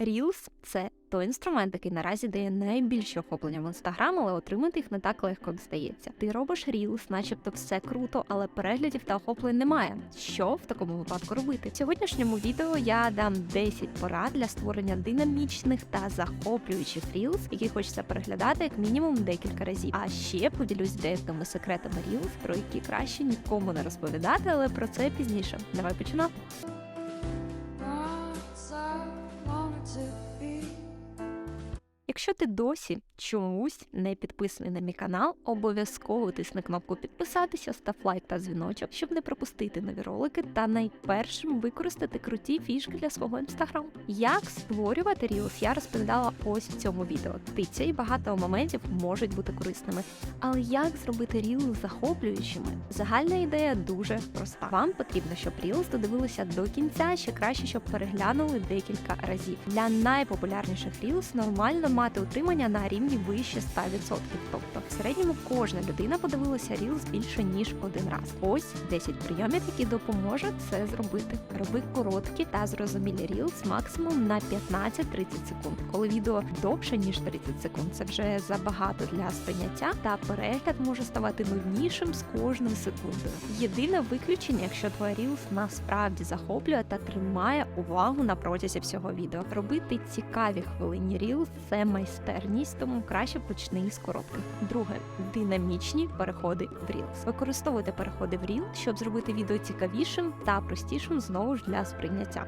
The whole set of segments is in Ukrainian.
Reels – це той інструмент, який наразі дає найбільше охоплення в інстаграм, але отримати їх не так легко здається. Ти робиш Reels, начебто все круто, але переглядів та охоплень немає. Що в такому випадку робити? В сьогоднішньому відео я дам 10 порад для створення динамічних та захоплюючих Reels, які хочеться переглядати як мінімум декілька разів. А ще поділюсь деякими секретами Reels, про які краще нікому не розповідати, але про це пізніше. Давай починати. Якщо ти досі чомусь не підписаний на мій канал, обов'язково тисни кнопку підписатися, став лайк та дзвіночок, щоб не пропустити нові ролики та найпершим використати круті фішки для свого інстаграму. Як створювати Reels, я розповідала ось в цьому відео. Тиця і багато моментів можуть бути корисними. Але як зробити Reels захоплюючими? Загальна ідея дуже проста. Вам потрібно, щоб Reels додивилися до кінця, ще краще, щоб переглянули декілька разів. Для найпопулярніших Reels нормально мати утримання на рівні вище 100%. Тобто, в середньому кожна людина подивилася Reels більше ніж один раз. Ось 10 прийомів, які допоможуть це зробити. Роби короткі та зрозумілі Reels максимум на 15-30 секунд. Коли відео довше ніж 30 секунд, це вже забагато для сприйняття, та перегляд може ставати нуднішим з кожною секундою. Єдине виключення, якщо твоя Reels насправді захоплює та тримає увагу на протязі всього відео. Робити цікаві хвилинні Reels – це майстерність, тому краще почни із коротких. Друге динамічні переходи в Reels. Використовуйте переходи в Reels, щоб зробити відео цікавішим та простішим знову ж для сприйняття.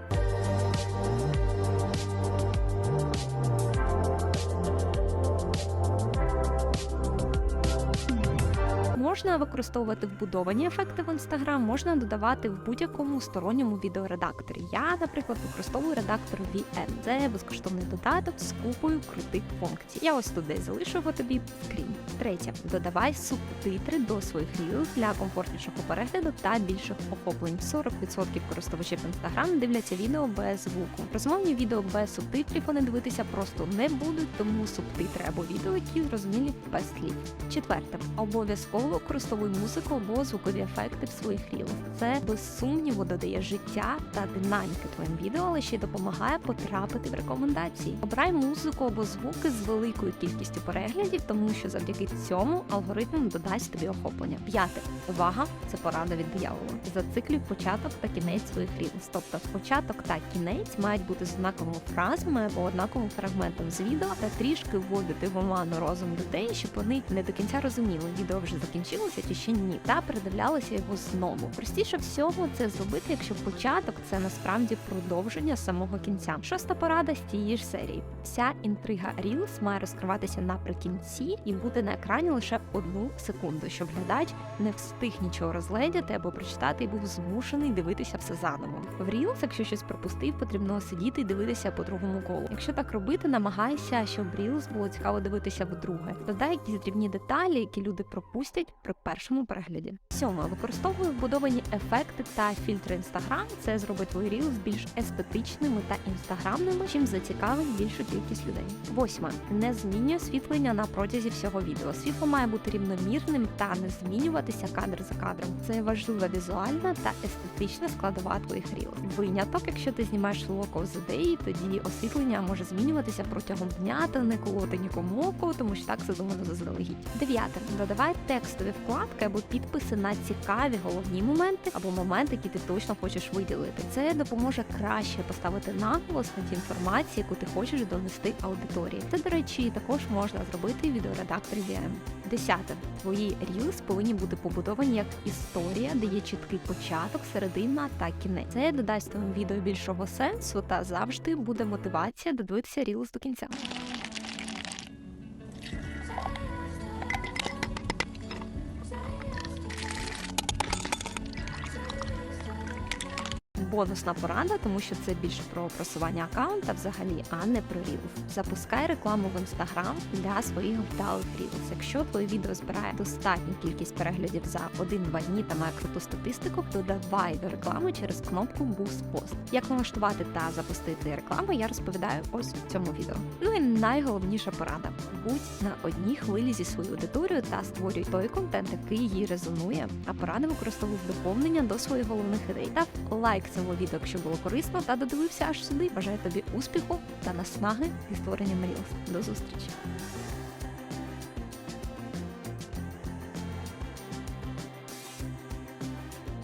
Можна використовувати вбудовані ефекти в Instagram, можна додавати в будь-якому сторонньому відеоредакторі. Я, наприклад, використовую редактор VN. Це безкоштовний додаток з купою крутих функцій. Я ось десь залишу його тобі скрін. Третє, додавай субтитри до своїх Reels для комфортнішого перегляду та більших охоплень. 40% користувачів Instagram дивляться відео без звуку. Розмовні відео без субтитрів вони дивитися просто не будуть, тому субтитри або відео, які зрозумілі без слів. Четверте, обов'язково використовуй музику або звукові ефекти в своїх рілах. Це без сумніву додає життя та динаміки твоїм відео, але ще й допомагає потрапити в рекомендації. Обирай музику або звуки з великою кількістю переглядів, тому що завдяки цьому алгоритм додасть тобі охоплення. П'яте увага це порада від диявола. Зациклюй початок та кінець своїх рілс. Тобто початок та кінець мають бути з однаковими фразами або однаковим фрагментом з відео та трішки вводити в оману розум людей, щоб вони не до кінця розуміли, відео вже закінчилося чи ще ні, та передивлялися його знову. Простіше всього це зробити, якщо початок це насправді продовження самого кінця. Шоста порада з тієї ж серії. Вся інтрига Reels має розкриватися наприкінці і бути на екрані лише одну секунду, щоб глядач не встиг нічого розгледіти або прочитати і був змушений дивитися все заново. В Reels, якщо щось пропустив, потрібно сидіти і дивитися по другому колу. Якщо так робити, намагайся, щоб Reels було цікаво дивитися вдруге. Додай якісь дрібні деталі, які люди пропустять при першому перегляді. Сьоме використовуй вбудовані ефекти та фільтри Instagram. Це зробить твої Reels більш естетичними та інстаграмними, чим зацікавить більшу кількість людей. Восьме не змінюй освітлення на протязі всього відео. Світло має бути рівномірним та не змінюватися кадр за кадром. Це важлива візуальна та естетична складова твоїх Reels. Виняток, якщо ти знімаєш of the day, тоді освітлення може змінюватися протягом дня та не колоти нікому око, тому що так задумано заздалегідь. Дев'яте додавай текстові вкладки або підписи на цікаві головні моменти або моменти, які ти точно хочеш виділити. Це допоможе краще поставити наголос на ті інформації, яку ти хочеш донести аудиторії. Це, до речі, також можна зробити в відеоредакторі VM. Десяте твої Reels повинні бути побудовані як історія, де є чіткий початок, середина та кінець. Це додасть твоєму відео більшого сенсу та завжди буде мотивація додивитися Reels до кінця. Бонусна порада, тому що це більше про просування аккаунта взагалі, а не про Reels. Запускай рекламу в Instagram для своїх вдалих Reels. Якщо твоє відео збирає достатню кількість переглядів за 1-2 дні та має круту статистику, додавай до реклами через кнопку Boost Post. Як налаштувати та запустити рекламу, я розповідаю ось в цьому відео. Ну і найголовніша порада: будь на одній хвилі зі своєю аудиторією та створюй той контент, який їй резонує. А поради використовуй доповнення до своїх головних ідей. Тав лайк цьому відео, якщо було корисно та додивився аж сюди. Бажаю тобі успіху та наснаги зі створенням Reels. До зустрічі!